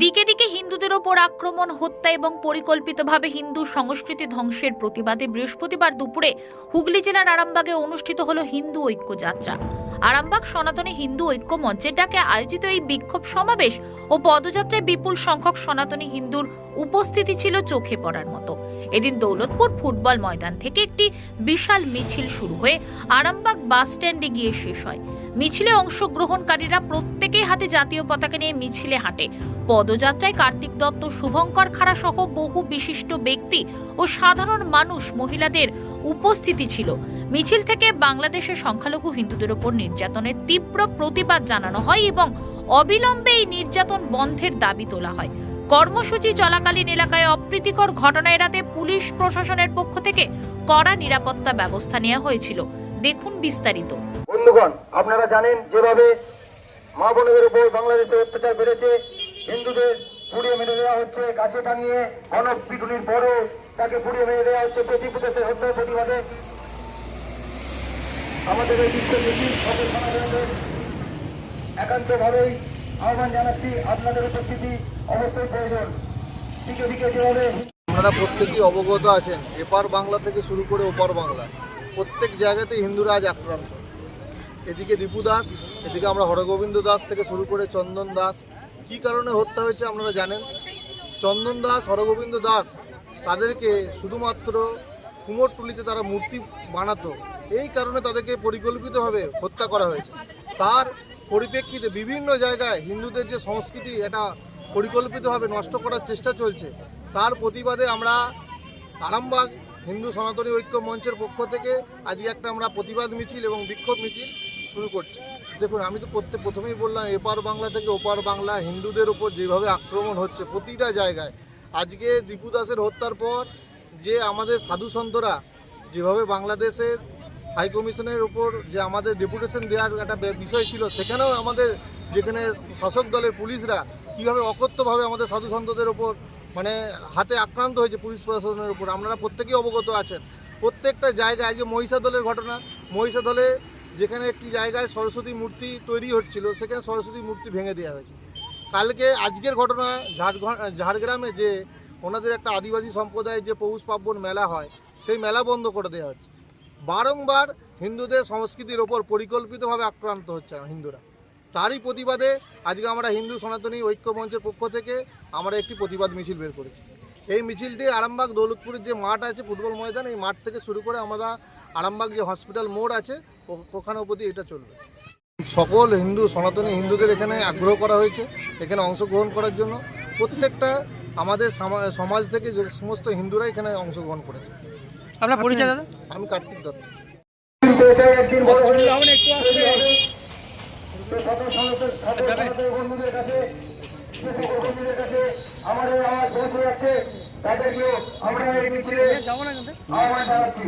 দিকে দিকে হিন্দুদের ওপর আক্রমণ, হত্যা এবং পরিকল্পিতভাবে হিন্দু সংস্কৃতি ধ্বংসের প্রতিবাদে বৃহস্পতিবার দুপুরে হুগলি জেলার আরামবাগে অনুষ্ঠিত হল হিন্দু ঐক্য যাত্রা আরামবাগ সনাতনী হিন্দু ঐক্য মঞ্চের ডাকে আয়োজিত এই বিক্ষোভ সমাবেশ ও পদযাত্রায় বিপুল সংখ্যক সনাতনী হিন্দুর উপস্থিতি ছিল চোখে পড়ার মতো। এদিন দৌলতপুর ফুটবল ময়দান থেকে একটি বিশাল মিছিল শুরু হয়ে আরামবাগ বাস স্ট্যান্ডে গিয়ে শেষ হয়। মিছিলে অংশগ্রহণকারীরা প্রত্যেকেই হাতে জাতীয় পতাকা নিয়ে মিছিলে হাঁটে। পদযাত্রায় কার্তিক দত্ত, শুভঙ্কর খাড়া সহ বহু বিশিষ্ট ব্যক্তি ও সাধারণ মানুষ, মহিলাদের উপস্থিতি ছিল। মিছিল থেকে বাংলাদেশের সংখ্যালঘু হিন্দুদের ওপর নির্যাতনের তীব্র প্রতিবাদ জানানো হয় এবং অবিলম্বে এই নির্যাতন বন্ধের দাবি তোলা হয়। কর্মসূচি চলাকালীন এলাকায় অপ্রীতিকর ঘটনা এড়াতে পুলিশ প্রশাসনের পক্ষ থেকে কড়া নিরাপত্তা ব্যবস্থা নেওয়া হয়েছিল। দেখুন বিস্তারিত। বন্ধুগণ আপনারা জানেন যেভাবে মা বোনদের উপর বাংলাদেশে অত্যাচার বেড়েছে হিন্দুদের পুড়িয়ে মেরে দেওয়া হচ্ছে গাছে টাঙিয়ে গণপিটুনির পরও তাকে পুড়িয়ে মেরে দেওয়া হচ্ছে প্রতিপুদেশের হত্যার প্রতিবাদে। আমাদের এই সকল সমাজের একান্তভাবেই আহ্বান জানাচ্ছি আপনাদের উপস্থিতি অবশ্যই প্রয়োজন। দিকে দিকে যেভাবে আপনারা প্রত্যেকেই অবগত আছেন এপার বাংলা থেকে শুরু করে ওপার বাংলা। প্রত্যেক জায়গাতেই হিন্দুরা আজ আক্রান্ত। এদিকে দীপু দাস, এদিকে আমরা হরগোবিন্দ দাস থেকে শুরু করে চন্দন দাস। কি কারণে হত্যা হয়েছে আপনারা জানেন? চন্দন দাস, হরগোবিন্দ দাস, তাদেরকে শুধুমাত্র কুমোরটুলিতে তারা মূর্তি বানাতো। এই কারণে তাদেরকে পরিকল্পিতভাবে হত্যা করা হয়েছে। তার পরিপ্রেক্ষিতে বিভিন্ন জায়গায় হিন্দুদের যে সংস্কৃতি, এটা পরিকল্পিতভাবে নষ্ট করার চেষ্টা চলছে। তার প্রতিবাদে আমরা আরামবাগ হিন্দু সনাতনী ঐক্য মঞ্চের পক্ষ থেকে আজকে একটা আমরা প্রতিবাদ মিছিল এবং বিক্ষোভ মিছিল শুরু করছি। দেখুন, আমি তো প্রত্যেক প্রথমেই বললাম, এপার বাংলা থেকে ওপার বাংলা, হিন্দুদের উপর যেভাবে আক্রমণ হচ্ছে প্রতিটা জায়গায়। আজকে দীপু দাসের হত্যার পর যে আমাদের সাধু সন্তরা যেভাবে বাংলাদেশের হাই কমিশনের উপর যে আমাদের ডেপুটেশন দেওয়ার একটা বিষয় ছিল, সেখানেও আমাদের যেখানে শাসক দলের পুলিশরা কীভাবে অকথ্যভাবে আমাদের সাধু সন্তদের ওপর মানে হাতে আক্রান্ত হয়েছে পুলিশ প্রশাসনের উপর। আপনারা প্রত্যেকেই অবগত আছেন। প্রত্যেকটা জায়গায় যে মহিষাদলের ঘটনা। মহিষাদলে যেখানে একটি জায়গায় সরস্বতী মূর্তি তৈরি হচ্ছিল, সেখানে সরস্বতী মূর্তি ভেঙে দেওয়া হয়েছে। কালকে আজকের ঘটনা, ঝাড়গ্রামে যে ওনাদের একটা আদিবাসী সম্প্রদায়ের যে পৌষ পার্বণ মেলা হয়, সেই মেলা বন্ধ করে দেওয়া হচ্ছে। বারংবার হিন্দুদের সংস্কৃতির ওপর পরিকল্পিতভাবে আক্রান্ত হচ্ছে হিন্দুরা। তারই প্রতিবাদে আজকে আমরা হিন্দু সনাতনী ঐক্য মঞ্চের পক্ষ থেকে আমরা একটি প্রতিবাদ মিছিল বের করেছি। এই মিছিলটি আরামবাগ দৌলতপুরের যে মাঠ আছে ফুটবল ময়দান এই মাঠ থেকে শুরু করে আমরা আরামবাগ যে হসপিটাল মোড় আছে ওখানে অবধি এটা চলবে। সকল হিন্দু সনাতনী হিন্দুদের এখানে আগ্রহ করা হয়েছে এখানে অংশগ্রহণ করার জন্য। প্রত্যেকটা আমাদের সমাজ থেকে যে সমস্ত হিন্দুরা এখানে অংশগ্রহণ করেছে। আপনার পরিচয় দাদা? আমি কার্তিক দত্ত কিন্তু এটাই একদিন বড় হয়ে তো সকল সনাতনী বন্ধুদের কাছে আওয়াজ পৌঁছে যাচ্ছে আমরা এই মিছিলে আহ্বান জানাচ্ছি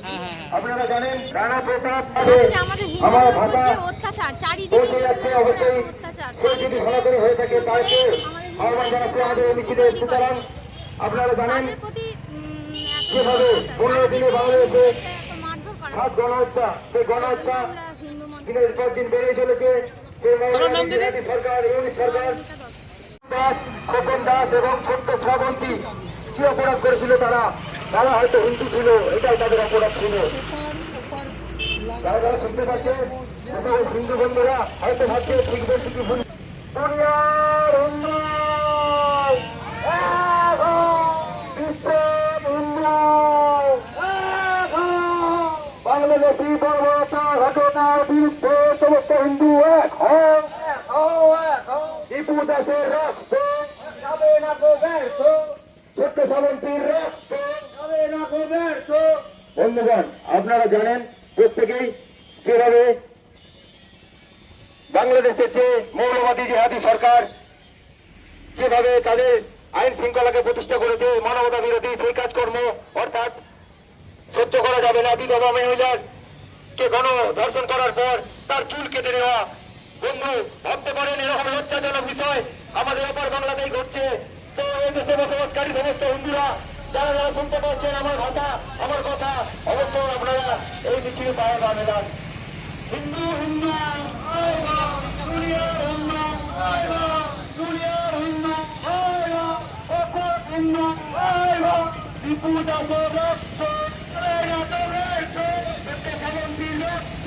হ্যাঁ আপনারা জানেন রানা প্রতাপ আমার ভাষা অত্যাচার চারিদিকে যাচ্ছে অবশ্যই কেউ যদি সনাতনী হয়ে থাকে তাকে আহ্বান জানাচ্ছে আমাদের এই মিছিলে সুতরাং আপনারা জানেন যেভাবে পনেরো দিনে বাংলাদেশে মারধর গণহত্যা সেই গণহত্যা দিনের পর দিন বেড়ে চলেছে। সেই সরকার ইউনিট সরকার। দাস খোকন দাস এবং ছোট্ট শ্রাবন্তী। কি অপরাধ করেছিল তারা? তারা হয়তো হিন্দু ছিল এটাই তাদের অপরাধ ছিল। যারা যারা শুনতে পাচ্ছে হিন্দু বন্ধুরা হয়তো ভাবছে ঠিক বলছি কি ভুল। দুনিয়ার বাংলাদেশি বর্বরতা ঘটনার বিরুদ্ধে সমস্ত হিন্দু এক দীপু দাসের আপনারা জানেন প্রত্যেকেই যেভাবে বাংলাদেশের যে মৌলবাদী জেহাদি সরকার যেভাবে তাদের আইন শৃঙ্খলাকে প্রতিষ্ঠা করেছে মানবতা বিরোধী সেই কাজকর্ম, অর্থাৎ সহ্য করা যাবে না, বিধবা মহিলার কে গণ দর্শন করার পর তার চুল কেটে নেওয়া। বন্ধু, ভাবতে পারেন, এরকম লজ্জাজনক বিষয় আমাদের ওপর বাংলাতেই ঘটছে। তো এই দেশে বসবাসকারী সমস্ত হিন্দুরা, যারা যারা শুনতে পাচ্ছেন আমার কথা আমার কথা, অবশ্যই আপনারা এই মিছিলে পায়ে পাবে না হিন্দু হিন্দু হিন্দু হিন্দু হিন্দু রক্ত পরিণত হয়েছে সত্য শ্রাবন্তী রক্ত